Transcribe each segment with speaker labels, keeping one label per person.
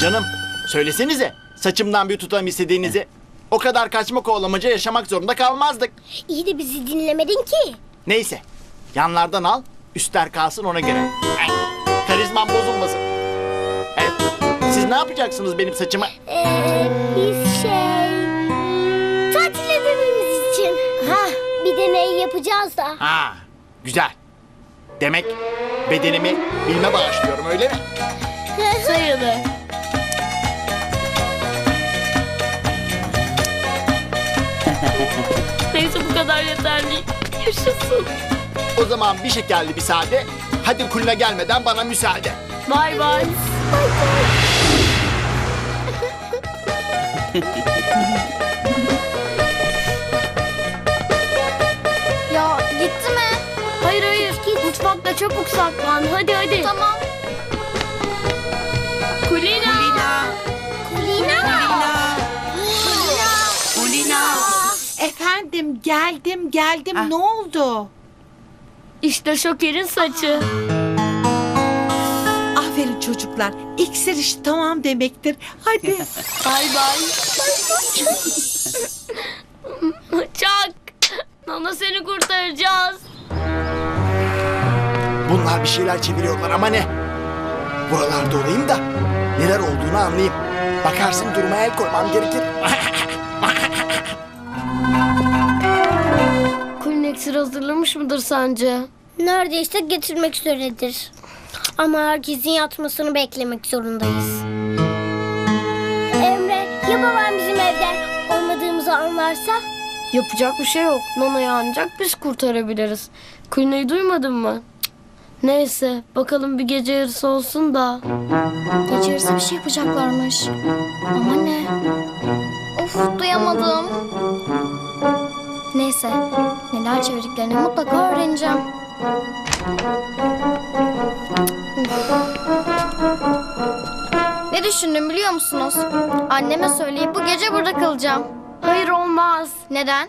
Speaker 1: Canım söylesenize saçımdan bir tutam istediğinizi. O kadar kaçma kovalamaca yaşamak zorunda kalmazdık.
Speaker 2: İyi de bizi dinlemedin ki.
Speaker 1: Neyse yanlardan al üstler kalsın ona göre. Ay, karizmam bozulmasın. Evet siz ne yapacaksınız benim saçıma?
Speaker 2: Ee, biz şey... Tatile dönmemiz için. Ha, bir deney yapacağız da.
Speaker 1: Ha güzel. Demek bedenimi bilme bağışlıyorum öyle mi?
Speaker 3: Sayılır. Kadar yeterli. Yaşasın.
Speaker 1: O zaman bir şekerli bir sade. Hadi kulüne gelmeden bana müsaade.
Speaker 3: Bay bay.
Speaker 2: Ya gitti mi?
Speaker 3: Hayır hayır. Mutfakta çabuk saklan. Hadi hadi.
Speaker 2: Tamam.
Speaker 4: Geldim geldim
Speaker 5: Ah.
Speaker 4: ne oldu?
Speaker 3: İşte Şoker'in saçı.
Speaker 4: Aferin çocuklar. İksir işi tamam demektir. Hadi.
Speaker 3: Bay bay. Çak. Nana seni kurtaracağız.
Speaker 1: Bunlar bir şeyler çeviriyorlar ama ne? Buralarda olayım da neler olduğunu anlayayım. Bakarsın duruma el koymam gerekir.
Speaker 3: İksir hazırlamış mıdır sence?
Speaker 2: Neredeyse getirmek üzeredir. Ama herkesin yatmasını beklemek zorundayız. Emre, ya babam bizim evde olmadığımızı anlarsa?
Speaker 3: Yapacak bir şey yok. Nana'yı ancak biz kurtarabiliriz. Kulina'yı duymadın mı? Cık. Neyse bakalım bir gece yarısı olsun da.
Speaker 2: Gece yarısı bir şey yapacaklarmış. Ama ne? Of duyamadım. Neyse neler çevirdiklerini mutlaka öğreneceğim. Ne düşündüm biliyor musunuz? Anneme söyleyip bu gece burada kalacağım.
Speaker 3: Hayır olmaz.
Speaker 2: Neden?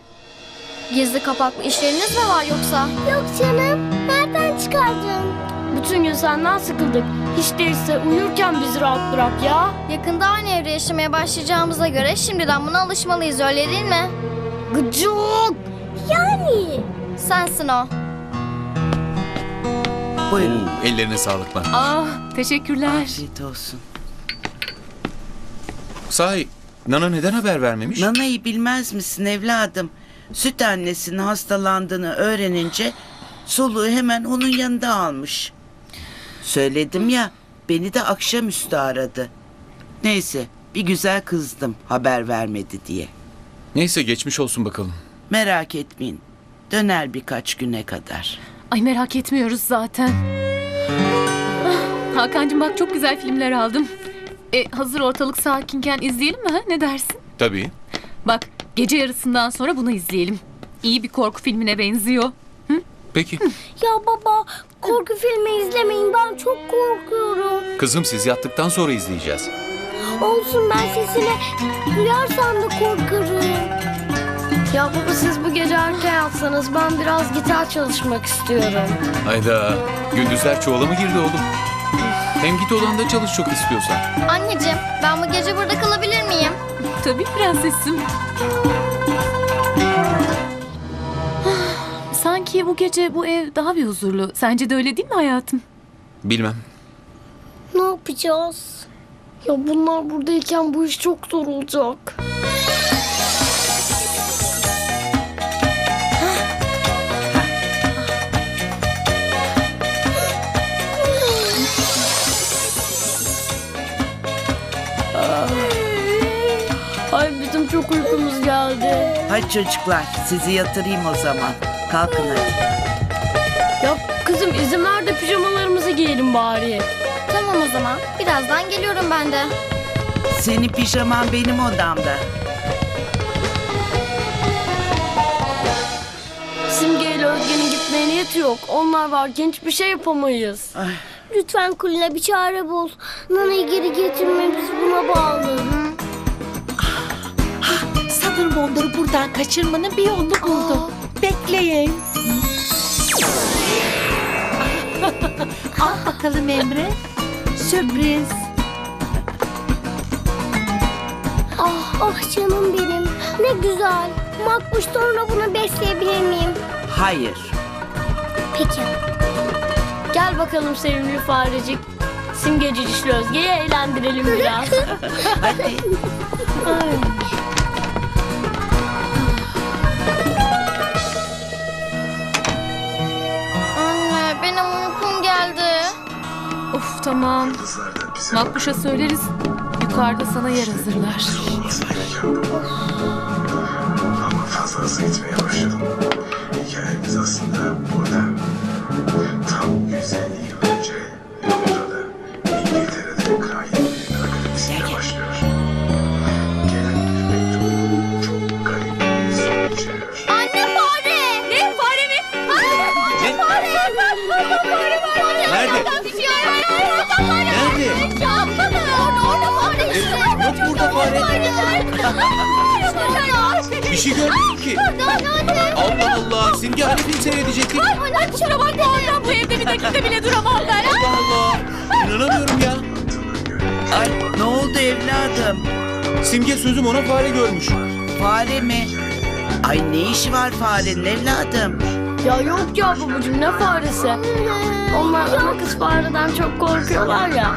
Speaker 2: Gizli kapaklı işleriniz mi var yoksa? Yok canım. Nereden çıkardın?
Speaker 3: Bütün gün senden sıkıldık. Hiç değilse uyurken bizi rahat bırak ya.
Speaker 2: Yakında aynı evde yaşamaya başlayacağımıza göre şimdiden buna alışmalıyız öyle değil mi?
Speaker 3: Gıcık.
Speaker 2: Yani. Sensin o.
Speaker 5: Buyurun.
Speaker 6: Ellerine sağlıklar.
Speaker 7: Ah, teşekkürler.
Speaker 5: Afiyet olsun.
Speaker 6: Sahi Nana neden haber vermemiş?
Speaker 5: Nana'yı bilmez misin evladım? Süt annesinin hastalandığını öğrenince soluğu hemen onun yanında almış. Söyledim ya beni de akşamüstü aradı. Neyse bir güzel kızdım haber vermedi diye.
Speaker 6: Neyse geçmiş olsun bakalım.
Speaker 5: Merak etmeyin. Döner birkaç güne kadar.
Speaker 7: Ay merak etmiyoruz zaten. Ah, Hakan'cığım bak çok güzel filmler aldım. E, hazır ortalık sakinken izleyelim mi ha? Ne dersin?
Speaker 6: Tabii.
Speaker 7: Bak gece yarısından sonra bunu izleyelim. İyi bir korku filmine benziyor.
Speaker 6: Peki.
Speaker 2: Ya baba korku filmi izlemeyin ben çok korkuyorum.
Speaker 6: Kızım siz yattıktan sonra izleyeceğiz.
Speaker 2: Olsun ben sesini duyarsam da korkarım.
Speaker 3: Ya baba siz bu gece erken yatsanız ben biraz gitar çalışmak istiyorum.
Speaker 6: Hayda. Gündüzler çuvala mı girdi oğlum? Hem git odanda çalış çok istiyorsan.
Speaker 2: Anneciğim ben bu gece burada kalabilir miyim?
Speaker 7: Tabii prensesim. Sanki bu gece bu ev daha bir huzurlu. Sence de öyle değil mi hayatım?
Speaker 6: Bilmem.
Speaker 2: Ne yapacağız?
Speaker 3: Ya bunlar buradayken bu iş çok zor olacak. Ay bizim çok uykumuz geldi.
Speaker 5: Hadi çocuklar sizi yatırayım o zaman. Kalkın hadi.
Speaker 3: Ya kızım izin ver de pijamalarımızı giyelim bari.
Speaker 2: Tamam o zaman birazdan geliyorum ben de.
Speaker 5: Senin pijaman benim odamda.
Speaker 3: Simge ile Özge'nin gitmeye niyeti yok. Onlar varken hiçbir şey yapamayız.
Speaker 2: Lütfen Kulina bir çare bul. Nana'yı geri getirmemiz buna bağlı.
Speaker 4: Sanırım onları buradan kaçırmanın bir yolunu buldum. Bekleyin. Al bakalım Emre sürpriz.
Speaker 2: Ah ah canım benim. Ne güzel. Makbuş sonra bunu besleyebilir miyim?
Speaker 5: Hayır.
Speaker 2: Peki.
Speaker 3: Gel bakalım sevimli farecik. Simgeci dişli Özge'yi eğlendirelim biraz.
Speaker 5: Hadi.
Speaker 7: Ay. Tamam. Makbuş'a söyleriz. Yukarıda sana yer hazırlar.
Speaker 8: Ama fazla hızlı gitmeye başladım. Hikayemiz aslında burada. Tam 150 yıl önce Londra'da İngiltere'de Kraliyet Akademisi'nde başlıyor. Bir
Speaker 6: şey görmedim ki. Allah Allah. Simge hani film seyredecektik.
Speaker 7: Ay kusura bakma oradan bu evde bir dakika bile duramam ben.
Speaker 6: Allah Allah. İnanamıyorum ya.
Speaker 5: Ay ne oldu evladım?
Speaker 6: Simge sözüm ona fare görmüş.
Speaker 5: Fare mi? Ay ne işi var farenin evladım?
Speaker 3: Ya yok ya babacığım ne faresi? Onlar ana kız fareden çok korkuyorlar ya.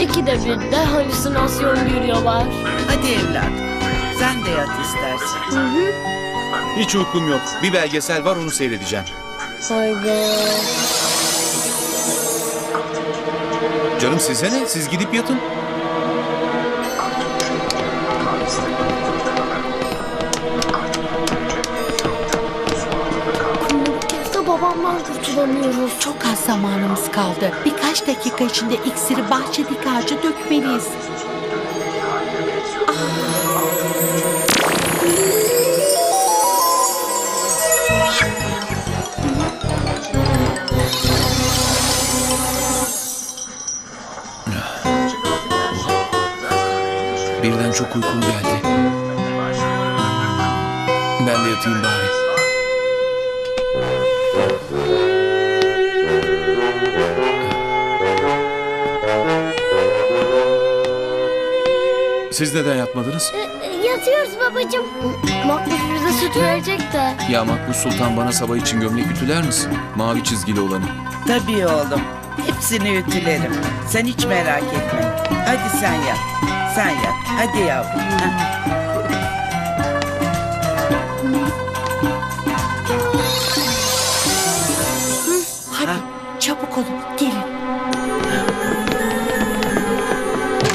Speaker 3: İkide bir de halüsinasyon görüyorlar.
Speaker 5: Hadi evladım. Sen de yat istersen.
Speaker 6: Hiç uykum yok. Bir belgesel var onu seyredeceğim.
Speaker 3: Haydi.
Speaker 6: Canım size ne? Siz gidip yatın.
Speaker 3: Babamdan kurtulamıyoruz.
Speaker 4: Çok az zamanımız kaldı. Birkaç dakika içinde iksiri bahçedeki ağaca dökmeliyiz.
Speaker 6: Birden çok uykum geldi. Ben de yatayım bari. Siz neden yatmadınız?
Speaker 2: Yatıyoruz babacığım.
Speaker 3: Makbuş bize süt verecek de.
Speaker 6: Ya Makbuz Sultan bana sabah için gömlek ütüler misin? Mavi çizgili olanı.
Speaker 5: Tabii oğlum. Hepsini ütülerim. Sen hiç merak etme. Hadi sen yat. Sen yat. Hadi yavrum. Heh.
Speaker 4: olun gelin.